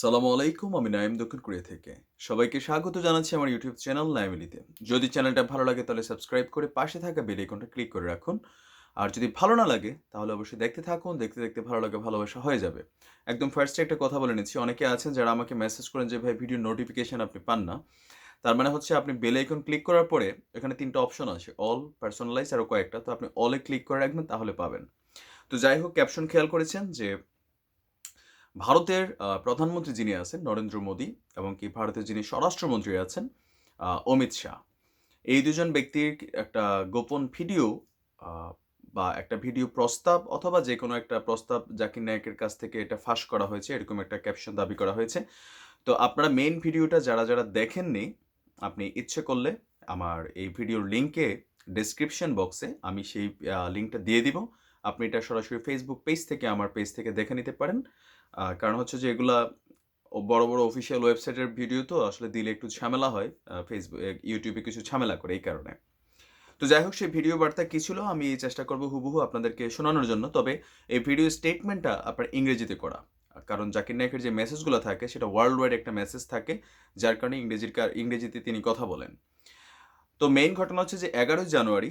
সালামু আলাইকুম, আমি নাইম দক্ষিণ কোরিয়া থেকে। সবাইকে স্বাগত জানাচ্ছি আমার ইউটিউব চ্যানেল নাইমিলিতে যদি চ্যানেলটা ভালো লাগে তাহলে সাবস্ক্রাইব করে পাশে থাকা বেল আইকনটা ক্লিক করে রাখুন। আর যদি ভালো না লাগে, তাহলে অবশ্যই দেখতে থাকুন, দেখতে দেখতে ভালো লাগে, ভালোবাসা হয়ে যাবে। একদম ফার্স্টে একটা কথা বলে নিচ্ছি, অনেকে আছেন যারা আমাকে মেসেজ করেন যে, ভাই ভিডিও নোটিফিকেশন আপনি পান না। তার মানে হচ্ছে আপনি বেল আইকন ক্লিক করার পরে এখানে তিনটা অপশন আছে অল পার্সোনালাইজ আরও কয়েকটা। তো আপনি অলে ক্লিক করে রাখবেন, তাহলে পাবেন। তো যাই হোক ক্যাপশন খেয়াল করেছেন যে ভারতের প্রধানমন্ত্রী যিনি আছেন নরেন্দ্র মোদী এবং কি ভারতের যিনি স্বরাষ্ট্রমন্ত্রী আছেন অমিত শাহ। এই দুজন ব্যক্তির একটা গোপন ভিডিও বা একটা ভিডিও প্রস্তাব অথবা যে কোনো একটা প্রস্তাব জাকির নায়কের কাছ থেকে এটা ফাঁস করা হয়েছে, এরকম একটা ক্যাপশন দাবি করা হয়েছে। তো আপনারা মেন ভিডিওটা যারা যারা দেখেননি, আপনি ইচ্ছে করলে আমার এই ভিডিওর লিঙ্কে ডেসক্রিপশন বক্সে আমি সেই লিঙ্কটা দিয়ে দিব। আপনি এটা সরাসরি ফেসবুক পেজ থেকে আমার পেজ থেকে দেখে নিতে পারেন। কারণ হচ্ছে যে এগুলা বড় বড় অফিসিয়াল ওয়েবসাইটের ভিডিও তো আসলে দিলে একটু ঝামেলা হয় ফেসবুক ইউটিউবে কিছু ঝামেলা করে এই কারণে। তো যাই হোক, সেই ভিডিও বার্তা কী ছিল আমি এই চেষ্টা করব হুবহু আপনাদেরকে শোনানোর জন্য। তবে এই ভিডিও স্টেটমেন্টটা আপনার ইংরেজিতে করা। কারণ জাকির নায়কের যে মেসেজগুলো থাকে, সেটা ওয়ার্ল্ড ওয়াইড একটা মেসেজ থাকে, যার কারণে ইংরেজির ইংরেজিতে তিনি কথা বলেন। তো মেইন ঘটনা হচ্ছে যে এগারোই জানুয়ারি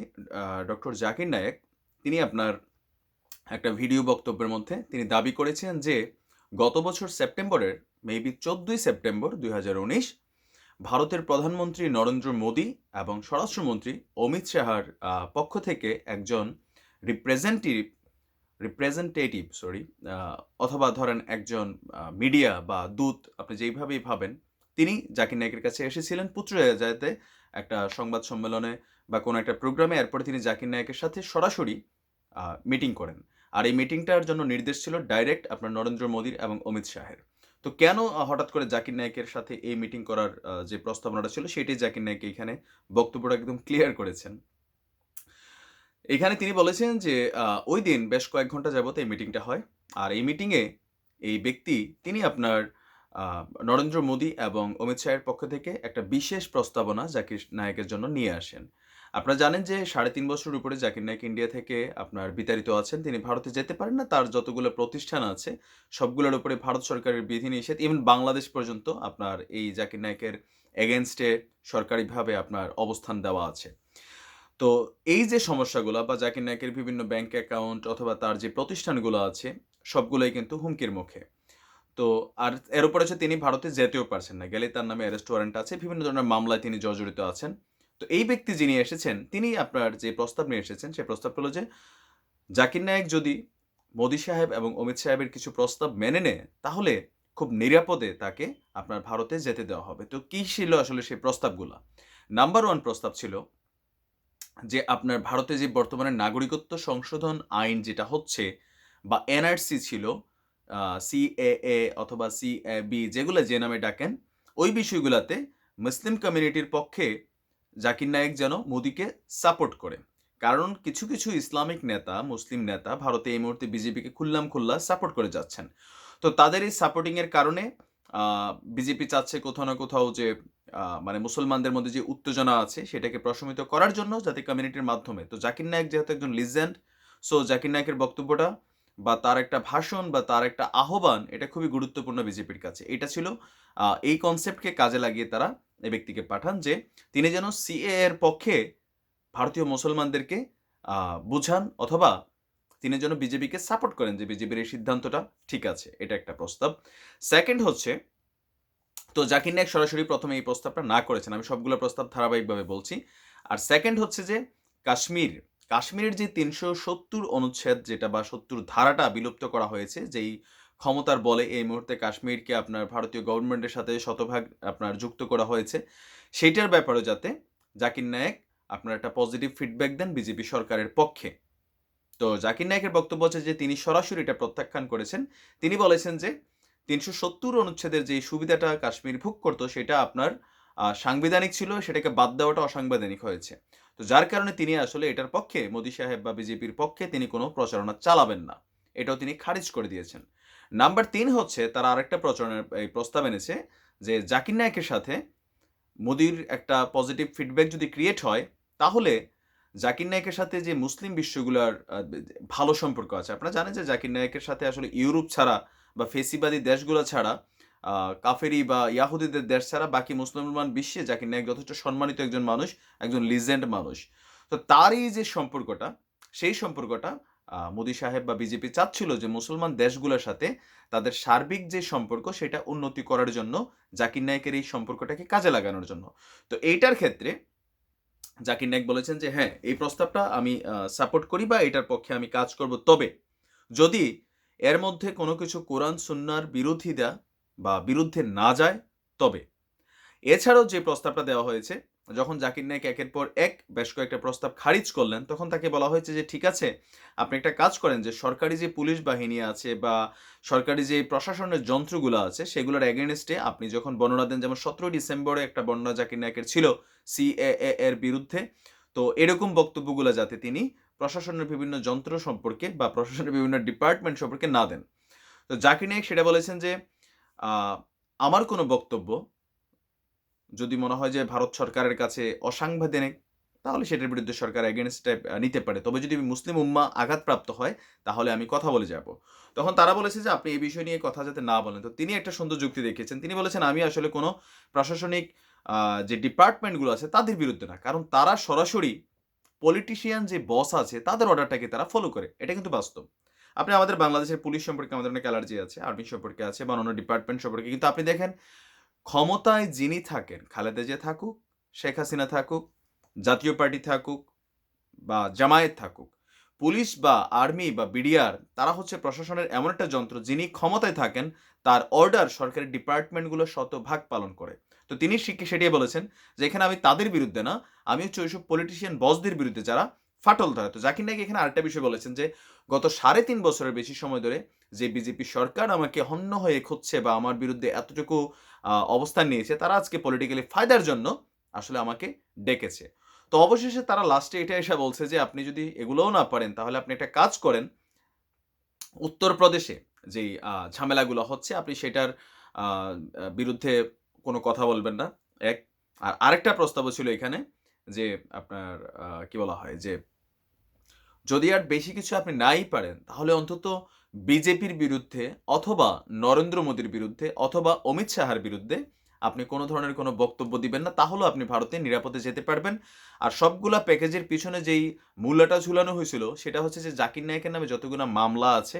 ডক্টর জাকির নায়েক, তিনি আপনার একটা ভিডিও বক্তব্যের মধ্যে তিনি দাবি করেছেন যে, গত বছর সেপ্টেম্বরের, মেবি চোদ্দই সেপ্টেম্বর দুই হাজার উনিশ, ভারতের প্রধানমন্ত্রী নরেন্দ্র মোদী এবং স্বরাষ্ট্রমন্ত্রী অমিত শাহর পক্ষ থেকে একজন রিপ্রেজেন্টেটিভ রিপ্রেজেন্টেটিভ সরি অথবা ধরেন একজন মিডিয়া বা দূত, আপনি যেইভাবেই ভাবেন, তিনি জাকির নায়কের কাছে এসেছিলেন পুত্রজায়াতে একটা সংবাদ সম্মেলনে বা কোনো একটা প্রোগ্রামে এরপরে তিনি জাকির নায়কের সাথে সরাসরি মিটিং করেন। আর এই মিটিংটার জন্য নির্দেশ ছিল ডাইরেক্ট আপনার নরেন্দ্র মোদীর এবং অমিত শাহের। তো কেন হঠাৎ করে জাকির নায়কের সাথে এই মিটিং করার যে প্রস্তাবনাটা ছিল সেটাই জাকির নায়ক এখানে বক্তব্যটা একদম ক্লিয়ার করেছেন। এখানে তিনি বলেছেন যে ওই দিন বেশ কয়েক ঘণ্টা যাবত এই মিটিংটা হয় আর এই মিটিংয়ে এই ব্যক্তি তিনি আপনার নরেন্দ্র মোদী এবং অমিত শাহের পক্ষ থেকে একটা বিশেষ প্রস্তাবনা জাকির নায়কের জন্য নিয়ে আসেন। আপনারা জানেন যে সাড়ে তিন বছর উপরে জাকির নায়ক ইন্ডিয়া থেকে আপনার বিতাড়িত আছেন। তিনি ভারতে যেতে পারেন না। তার যতগুলো প্রতিষ্ঠান আছে, সবগুলোর উপরে ভারত সরকারের বিধিনিষেধ ইভেন বাংলাদেশ পর্যন্ত আপনার এই জাকির নায়কের এগেনস্টে সরকারিভাবে আপনার অবস্থান দেওয়া আছে। তো এই যে সমস্যাগুলো বা জাকির নায়কের বিভিন্ন ব্যাংক অ্যাকাউন্ট অথবা তার যে প্রতিষ্ঠানগুলো আছে, সবগুলোই কিন্তু হুমকির মুখে। তো আর এর উপরে হচ্ছে তিনি ভারতে যেতেও পারছেন না। গেলে তার নামে অ্যারেস্ট ওয়ারেন্ট আছে। বিভিন্ন ধরনের মামলায় তিনি জর্জরিত আছেন। তো এই ব্যক্তি যিনি এসেছেন, তিনি আপনার যে প্রস্তাব নিয়ে এসেছেন সেই প্রস্তাব হলো যে, জাকির নায়েক যদি মোদি সাহেব এবং অমিত সাহেবের কিছু প্রস্তাব মেনে নেয়, তাহলে খুব নিরাপদে তাকে আপনার ভারতে যেতে দেওয়া হবে। তো কী ছিল আসলে সেই প্রস্তাবগুলো? নাম্বার ওয়ান প্রস্তাব ছিল যে, আপনার ভারতে যে বর্তমানে নাগরিকত্ব সংশোধন আইন যেটা হচ্ছে বা এনআরসি ছিল সিএএ অথবা সিএবি যেগুলো যে নামে ডাকেন, ওই বিষয়গুলোতে মুসলিম কমিউনিটির পক্ষে জাকির নায়েক যেন মোদিকে সাপোর্ট করে। কারণ কিছু কিছু ইসলামিক নেতা, মুসলিম নেতা ভারতে এই মুহূর্তে বিজেপিকে খুল্লাম খুল্লা সাপোর্ট করে যাচ্ছেন। তো তাদের এই সাপোর্টিংয়ের কারণে বিজেপি চাচ্ছে কোথাও না কোথাও যে মানে মুসলমানদের মধ্যে যে উত্তেজনা আছে সেটাকে প্রশমিত করার জন্য যাতে কমিউনিটির মাধ্যমে। তো জাকির নায়েক যেহেতু একজন লিজেন্ড সো জাকির নায়েকের বক্তব্যটা বা তার একটা ভাষণ বা তার একটা আহ্বান, এটা খুবই গুরুত্বপূর্ণ বিজেপির কাছে। এটা ছিল এই কনসেপ্টকে কাজে লাগিয়ে তারা এই ব্যক্তিকে পাঠান যে তিনি যেন সিএ এর পক্ষে ভারতীয় মুসলমানদেরকে বুঝান অথবা তিনি যেন বিজেপিকে সাপোর্ট করেন যে বিজেপির এই সিদ্ধান্তটা ঠিক আছে, এটা একটা প্রস্তাব। সেকেন্ড হচ্ছে, তো জাকির নায়ক সরাসরি প্রথমে এই প্রস্তাবটা না করেছেন, আমি সবগুলো প্রস্তাব ধারাবাহিকভাবে বলছি। আর সেকেন্ড হচ্ছে যে কাশ্মীর, কাশ্মীরের যে তিনশো সত্তর অনুচ্ছেদ যেটা বা সত্তর ধারাটা বিলুপ্ত করা হয়েছে, যেই ক্ষমতার বলে এই মুহূর্তে কাশ্মীরকে আপনার ভারতীয় গভর্নমেন্টের সাথে শতভাগ আপনার যুক্ত করা হয়েছে। সেইটার ব্যাপারে যাতে জাকির নায়েক আপনার একটা পজিটিভ ফিডব্যাক দেন বিজেপি সরকারের পক্ষে। তো জাকির নায়েকের বক্তব্য হচ্ছে যে, তিনি সরাসরি এটা প্রত্যাখ্যান করেছেন। তিনি বলেছেন যে, তিনশো সত্তর অনুচ্ছেদের যে সুবিধাটা কাশ্মীর ভোগ করতো, সেটা আপনার সাংবিধানিক ছিল, সেটাকে বাদ দেওয়াটা অসাংবিধানিক হয়েছে। তো যার কারণে তিনি আসলে এটার পক্ষে, মোদী সাহেব বা বিজেপির পক্ষে তিনি কোনো প্রচারণা চালাবেন না। এটাও তিনি খারিজ করে দিয়েছেন। নাম্বার তিন হচ্ছে তারা আরেকটা প্রচারণের, এই প্রস্তাব এনেছে যে জাকির নায়কের সাথে মোদির একটা পজিটিভ ফিডব্যাক যদি ক্রিয়েট হয়, তাহলে জাকির নায়কের সাথে যে মুসলিম বিশ্বগুলোর ভালো সম্পর্ক আছে। আপনারা জানেন যে জাকির নায়কের সাথে আসলে ইউরোপ ছাড়া বা ফেসিবাদী দেশগুলো ছাড়া কাফেরি বা ইয়াহুদিদের দেশ ছাড়া বাকি মুসলমান বিশ্বে জাকির নায়ক যথেষ্ট সম্মানিত একজন মানুষ, একজন লিজেন্ড মানুষ। তো তার এই যে সম্পর্কটা, সেই সম্পর্কটা মোদি সাহেব বা বিজেপি চাচ্ছিল যে মুসলমান দেশগুলোর সাথে তাদের সার্বিক যে সম্পর্ক সেটা উন্নতি করার জন্য জাকির নায়কের এই সম্পর্কটাকে কাজে লাগানোর জন্য। তো এইটার ক্ষেত্রে জাকির নায়ক বলেছেন যে হ্যাঁ এই প্রস্তাবটা আমি সাপোর্ট করি বা এটার পক্ষে আমি কাজ করব। তবে যদি এর মধ্যে কোনো কিছু কোরআন সুন্নার বিরোধিতা বা বিরুদ্ধে না যায়, তবে এছাড়াও যে প্রস্তাবটা দেওয়া হয়েছে যখন জাকির নায়ক একের পর এক বেশ কয়েকটা প্রস্তাব খারিজ করলেন, তখন তাকে বলা হয়েছে যে, ঠিক আছে, আপনি একটা কাজ করেন যে, সরকারি যে পুলিশ বাহিনী আছে বা সরকারি যে প্রশাসনের যন্ত্রগুলো আছে, সেগুলোর এগেনস্টে আপনি যখন বর্ণনা দেন, যেমন সতেরোই ডিসেম্বরে একটা বর্ণনা জাকির নায়কের ছিল সিএএ এর বিরুদ্ধে, তো এরকম বক্তব্যগুলো যাতে তিনি প্রশাসনের বিভিন্ন যন্ত্র সম্পর্কে বা প্রশাসনের বিভিন্ন ডিপার্টমেন্ট সম্পর্কে না দেন। তো জাকির নায়ক সেটা বলেছেন যে আমার কোনো বক্তব্য যদি মনে হয় যে ভারত সরকারের কাছে অসাংবিধানিক, তাহলে সেটার বিরুদ্ধে সরকার এগেনস্ট নিতে পারে। তবে যদি মুসলিম উম্মা আঘাতপ্রাপ্ত হয়, তাহলে আমি কথা বলে যাব। তখন তারা বলেছে যে, আপনি এই বিষয় নিয়ে কথা যাতে না বলেন। তো তিনি একটা সুন্দর যুক্তি দেখিয়েছেন। তিনি বলেছেন, আমি আসলে কোনো প্রশাসনিক যে ডিপার্টমেন্টগুলো আছে, তাদের বিরুদ্ধে না। কারণ তারা সরাসরি পলিটিশিয়ান যে বস আছে, তাদের অর্ডারটাকে তারা ফলো করে। এটা কিন্তু বাস্তব। আপনি আমাদের বাংলাদেশের পুলিশ সম্পর্কে আমাদের অনেক অ্যালার্জি আছে আর্মি সম্পর্কে আছে, বা অন্য ডিপার্টমেন্ট সম্পর্কে। কিন্তু আপনি দেখেন ক্ষমতায় যিনি থাকেন, খালেদা জিয়া থাকুক, শেখ হাসিনা থাকুক, জাতীয় পার্টি থাকুক বা জামায়াত থাকুক, পুলিশ বা আর্মি বা বিডিআর, তারা হচ্ছে প্রশাসনের এমন একটা যন্ত্র যিনি ক্ষমতায় থাকেন, তার অর্ডার সরকারি ডিপার্টমেন্টগুলো শতভাগ পালন করে। তো তিনি সেটাই বলেছেন? যে এখানে আমি তাদের বিরুদ্ধে না, আমি হচ্ছে ওইসব পলিটিশিয়ান বসদের বিরুদ্ধে যারা ফাটল ধরে। তো জাকির নাকি এখানে আরেকটা বিষয় বলেছেন যে, গত সাড়ে তিন বছরের বেশি সময় ধরে যে বিজেপি সরকার আমাকে হন্য হয়ে খুঁজছে বা আমার বিরুদ্ধে এতটুকু অবস্থান নিয়েছে, তারা আজকে পলিটিক্যালি ফায়দার জন্য আসলে আমাকে ডেকেছে। তো অবশেষে তারা লাস্টে এটা এসে বলছে যে, আপনি যদি এগুলোও না পারেন, তাহলে আপনি একটা কাজ করেন। উত্তরপ্রদেশে যেই ঝামেলাগুলো হচ্ছে, আপনি সেটার বিরুদ্ধে কোনো কথা বলবেন না। এক, আর আরেকটা প্রস্তাবও ছিল এখানে যে, আপনার কি বলা হয় যে, যদি আর বেশি কিছু আপনি নাই পারেন, তাহলে অন্তত বিজেপির বিরুদ্ধে অথবা নরেন্দ্র মোদীর বিরুদ্ধে অথবা অমিত শাহের বিরুদ্ধে আপনি কোনো ধরনের কোনো বক্তব্য দিবেন না, তাহলেও আপনি ভারতে নিরাপদে যেতে পারবেন। আর সবগুলা প্যাকেজের পিছনে যেই মূল্যটা ঝুলানো হয়েছিল, সেটা হচ্ছে যে জাকির নায়কের নামে যতগুলো মামলা আছে,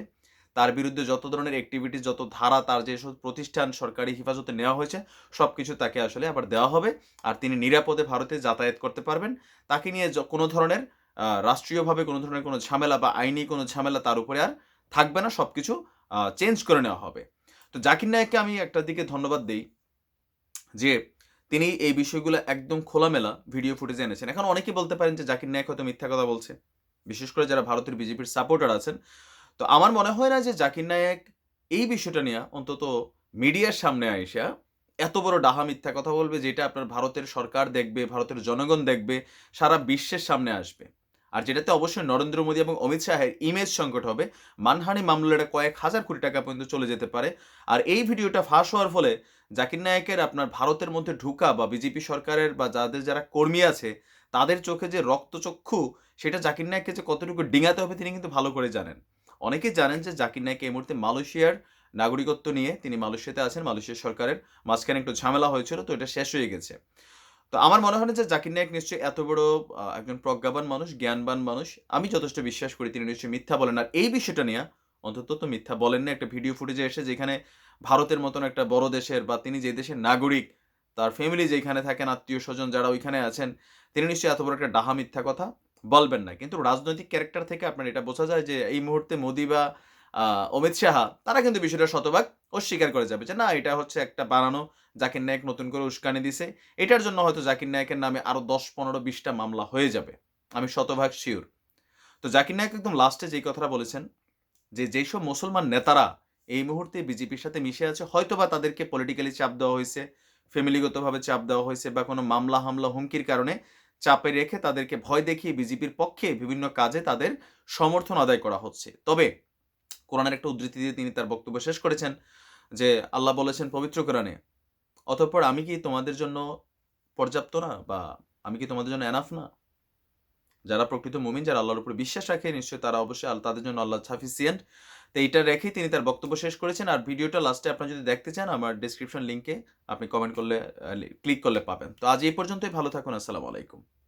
তার বিরুদ্ধে যত ধরনের অ্যাক্টিভিটি যত ধারা, তার যেসব প্রতিষ্ঠান সরকারি হেফাজতে নেওয়া হয়েছে সব কিছু তাকে আসলে আবার দেওয়া হবে। আর তিনি নিরাপদে ভারতে যাতায়াত করতে পারবেন। তাকে নিয়ে কোনো ধরনের রাষ্ট্রীয়ভাবে কোনো ধরনের কোনো ঝামেলা বা আইনি কোনো ঝামেলা তার উপরে আর থাকবে না সব কিছু চেঞ্জ করে নেওয়া হবে। তো জাকির নায়ককে আমি একটা দিকে ধন্যবাদ দেই যে তিনি এই বিষয়গুলো একদম খোলামেলা ভিডিও ফুটেজে এনেছেন। এখন অনেকেই বলতে পারেন যে জাকির নায়ক হয়তো মিথ্যা কথা বলছে, বিশেষ করে যারা ভারতের বিজেপির সাপোর্টার আছেন। তো আমার মনে হয় না যে জাকির নায়ক এই বিষয়টা নিয়ে অন্তত মিডিয়ার সামনে আইসা এত বড় ডাহা মিথ্যা কথা বলবে যেটা আপনার ভারতের সরকার দেখবে, ভারতের জনগণ দেখবে, সারা বিশ্বের সামনে আসবে। আর যেটাতে অবশ্যই নরেন্দ্র মোদী এবং অমিত শাহের ইমেজ সংকট হবে, মানহানি মামলাটা কয়েক হাজার কোটি টাকা পর্যন্ত চলে যেতে পারে। আর এই ভিডিওটা ফাঁস হওয়ার ফলে জাকির নায়কের আপনার ভারতের মধ্যে ঢুকা বা বিজেপি সরকারের বা যাদের যারা কর্মী আছে, তাদের চোখে যে রক্তচক্ষু সেটা জাকির নায়ককে যে কতটুকু ডিঙাতে হবে তিনি কিন্তু ভালো করে জানেন। অনেকেই জানেন যে জাকির নায়ক এই মুহূর্তে মালয়েশিয়ার নাগরিকত্ব নিয়ে তিনি মালয়েশিয়াতে আছেন, মালয়েশিয়া সরকারের মাঝখানে একটু ঝামেলা হয়েছিল, তো এটা শেষ হয়ে গেছে। তো আমার মনে হয় না যে জাকির নায়ক নিশ্চয়ই এত বড় একজন প্রজ্ঞাবান মানুষ, জ্ঞানবান মানুষ। আমি যথেষ্ট বিশ্বাস করি তিনি নিশ্চয়ই মিথ্যা বলেন। আর এই বিষয়টা নিয়ে অন্তত তো মিথ্যা বলেন না একটা ভিডিও ফুটেজে এসে যেখানে ভারতের মতন একটা বড় দেশের বা তিনি যে দেশের নাগরিক, তার ফ্যামিলি যেখানে থাকেন, আত্মীয় স্বজন যারা ওইখানে আছেন, তিনি নিশ্চয়ই এত বড় একটা ডাহা মিথ্যা কথা বলবেন না। কিন্তু রাজনৈতিক ক্যারেক্টার থেকে আপনার এটা বোঝা যায় যে এই মুহূর্তে মোদি বা অমিত শাহ, তারা কিন্তু বিষয়টা শতভাগ অস্বীকার করে যাবে যে, না, এটা হচ্ছে একটা বানানো, জাকির নায়ক নতুন করে উস্কানি দিছে। এটার জন্য হয়তো জাকির নায়কের নামে আরও দশ, পনেরো বিশটা মামলা হয়ে যাবে। আমি শতভাগ শিওর তো জাকির নায়ক একদম লাস্টে যেই কথাটা বলেছেন, যে যেসব মুসলমান নেতারা এই মুহূর্তে বিজেপির সাথে মিশে আছে, হয়তোবা তাদেরকে পলিটিক্যালি চাপ দেওয়া হয়েছে ফ্যামিলিগতভাবে চাপ দেওয়া হয়েছে বা কোনো মামলা, হামলা, হুমকির কারণে চাপে রেখে তাদেরকে ভয় দেখিয়ে বিজেপির পক্ষে বিভিন্ন কাজে তাদের সমর্থন আদায় করা হচ্ছে। তবে কোরআনের একটা উদ্ধৃতি দিয়ে তিনি তার বক্তব্য শেষ করেছেন যে, আল্লাহ বলেছেন, পবিত্র কোরআনে, অতঃপর আমি কি তোমাদের জন্য পর্যাপ্ত না বা আমি কি তোমাদের জন্য এনাফ না? যারা প্রকৃত মুমিন, যারা আল্লাহর উপর বিশ্বাস রাখে, নিশ্চয়ই তারা অবশ্যই তাদের জন্য আল্লাহ সাফিসিয়েন্ট তো এইটা রেখেই তিনি তার বক্তব্য শেষ করেছেন। আর ভিডিওটা লাস্টে আপনারা যদি দেখতে চান, আমার ডিসক্রিপশন লিঙ্কে আপনি কমেন্ট করলে ক্লিক করলে পাবেন। তো আজ এই পর্যন্তই। ভালো থাকুন। আসসালামু আলাইকুম।